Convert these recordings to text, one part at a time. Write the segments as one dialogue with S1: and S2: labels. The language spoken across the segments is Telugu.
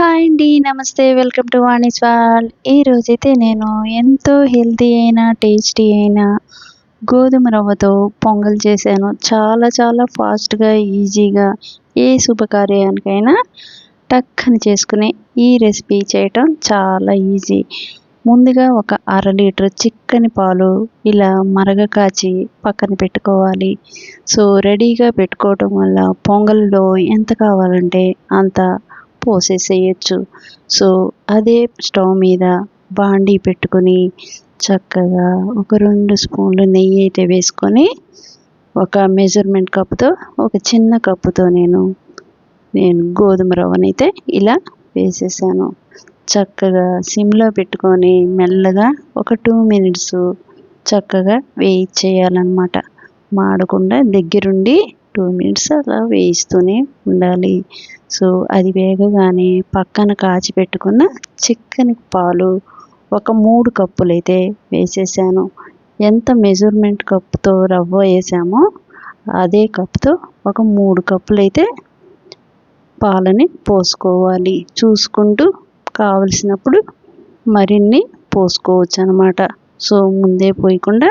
S1: హాయ్ అండి నమస్తే వెల్కమ్ టు వాణిస్ వాల్ ఈరోజైతే నేను ఎంతో హెల్తీ అయినా టేస్టీ అయినా గోధుమ రవ్వతో పొంగల్ చేశాను. చాలా చాలా ఫాస్ట్గా ఈజీగా ఏ శుభకార్యానికైనా టక్కని చేసుకునే ఈ రెసిపీ చేయటం చాలా ఈజీ. ముందుగా ఒక అర లీటర్ చిక్కని పాలు ఇలా మరగ కాచి పక్కన పెట్టుకోవాలి. సో రెడీగా పెట్టుకోవటం వల్ల పొంగల్లో ఎంత కావాలంటే అంత పోసేసేయచ్చు సో అదే స్టవ్ మీద బాండీ పెట్టుకొని చక్కగా ఒక రెండు స్పూన్లు నెయ్యి అయితే వేసుకొని ఒక మెజర్మెంట్ కప్పుతో ఒక చిన్న కప్పుతో నేను నేను గోధుమ రవ్వనైతే ఇలా వేసేసాను. చక్కగా సిమ్లో పెట్టుకొని మెల్లగా ఒక టూ మినిట్స్ చక్కగా వేయించేయాలన్నమాట. మాడకుండా దగ్గరుండి టూ మినిట్స్ అలా వేయిస్తూనే ఉండాలి. సో అది వేగగానే పక్కన కాచి పెట్టుకున్న చిక్కని పాలు ఒక మూడు కప్పులు అయితే వేసేసాను. ఎంత మెజర్మెంట్ కప్పుతో రవ్వ వేసామో అదే కప్తో ఒక మూడు కప్పులు అయితే పాలని పోసుకోవాలి. చూసుకుంటూ కావలసినప్పుడు మరిన్ని పోసుకోవచ్చు అనమాట సో ముందే పోయకుండా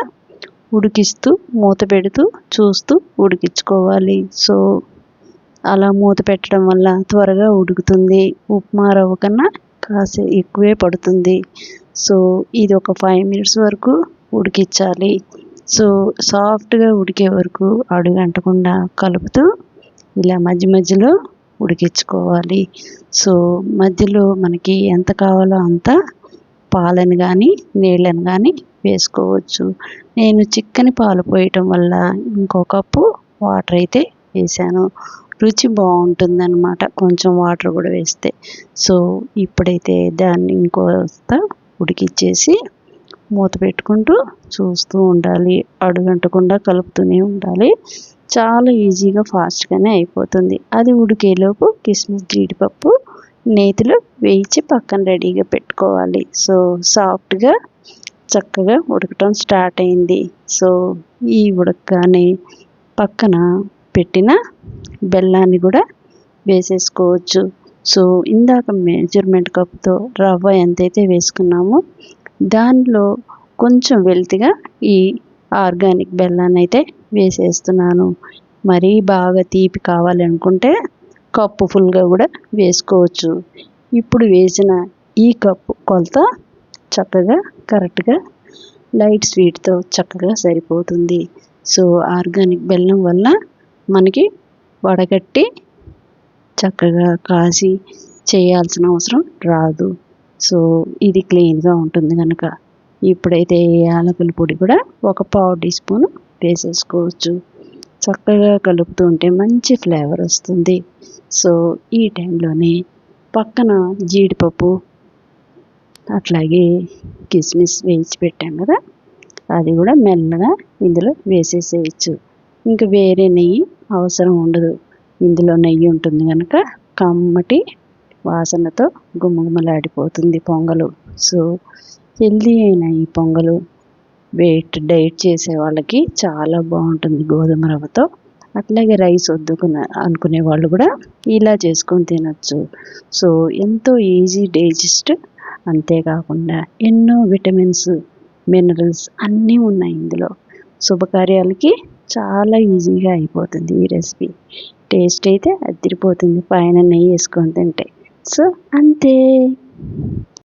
S1: ఉడికిస్తూ మూత పెడుతూ చూస్తూ ఉడికించుకోవాలి. సో అలా మూత పెట్టడం వల్ల త్వరగా ఉడుకుతుంది. ఉప్మా రవ్వ కన్నా కాసే ఎక్కువే పడుతుంది. సో ఇది ఒక ఫైవ్ మినిట్స్ వరకు ఉడికించాలి. సో సాఫ్ట్గా ఉడికే వరకు అడుగంటకుండా కలుపుతూ ఇలా మధ్య మధ్యలో ఉడికించుకోవాలి. సో మధ్యలో మనకి ఎంత కావాలో అంత పాలను కానీ నీళ్ళని కానీ వేసుకోవచ్చు. నేను చిక్కని పాలు పోయటం వల్ల ఇంకో కప్పు వాటర్ అయితే వేసాను. రుచి బాగుంటుందన్నమాట కొంచెం వాటర్ కూడా వేస్తే. సో ఇప్పుడైతే దాన్ని ఇంకోస్త ఉడికిచ్చేసి మూత పెట్టుకుంటూ చూస్తూ ఉండాలి. అడుగంటకుండా కలుపుతూనే ఉండాలి. చాలా ఈజీగా ఫాస్ట్గానే అయిపోతుంది. అది ఉడికేలోపు కిస్మిస్ జీడిపప్పు నేతిలో వేయించి పక్కన రెడీగా పెట్టుకోవాలి. సో సాఫ్ట్గా చక్కగా ఉడకటం స్టార్ట్ అయింది. సో ఈ ఉడకగానే పక్కన పెట్టిన బెల్లాన్ని కూడా వేసేసుకోవచ్చు. సో ఇందాక మెజర్మెంట్ కప్తో రవ్వ ఎంతైతే వేసుకున్నామో దానిలో కొంచెం వెల్తిగా ఈ ఆర్గానిక్ బెల్లాన్ని అయితే వేసేస్తున్నాను. మరీ బాగా తీపి కావాలనుకుంటే కప్పు ఫుల్గా కూడా వేసుకోవచ్చు. ఇప్పుడు వేసిన ఈ కప్పు కొలత చక్కగా కరెక్ట్గా లైట్ స్వీట్తో చక్కగా సరిపోతుంది. సో ఆర్గానిక్ బెల్లం వల్ల మనకి వడగట్టి చక్కగా కాసి చేయాల్సిన అవసరం రాదు. సో ఇది క్లీన్గా ఉంటుంది కనుక ఇప్పుడైతే యాలకుల పొడి కూడా ఒక పావు టీ స్పూన్ వేసేసుకోవచ్చు. చక్కగా కలుపుతూ ఉంటే మంచి ఫ్లేవర్ వస్తుంది. సో ఈ టైంలోనే పక్కన జీడిపప్పు అట్లాగే కిస్మిస్ వేయించి పెట్టాం కదా అది కూడా మెల్లగా ఇందులో వేసేసేయచ్చు. ఇంకా వేరే నెయ్యి అవసరం ఉండదు. ఇందులో నెయ్యి ఉంటుంది కనుక కమ్మటి వాసనతో గుమగుమలాడిపోతుంది పొంగలు. సో హెల్దీ అయిన ఈ పొంగలు వెయిట్ డైట్ చేసే వాళ్ళకి చాలా బాగుంటుంది గోధుమ రవ్వతో. అట్లాగే రైస్ వద్దుకున్న అనుకునే వాళ్ళు కూడా ఇలా చేసుకొని తినచ్చు. సో ఎంతో ఈజీ డైజెస్ట్ అంతేకాకుండా ఎన్నో విటమిన్స్ మినరల్స్ అన్నీ ఉన్నాయి ఇందులో. శుభకార్యాలకి చాలా ఈజీగా అయిపోతుంది ఈ రెసిపీ. టేస్ట్ అయితే అదిరిపోతుంది. పైన నెయ్యి వేసుకొని తింటే. సో అంతే.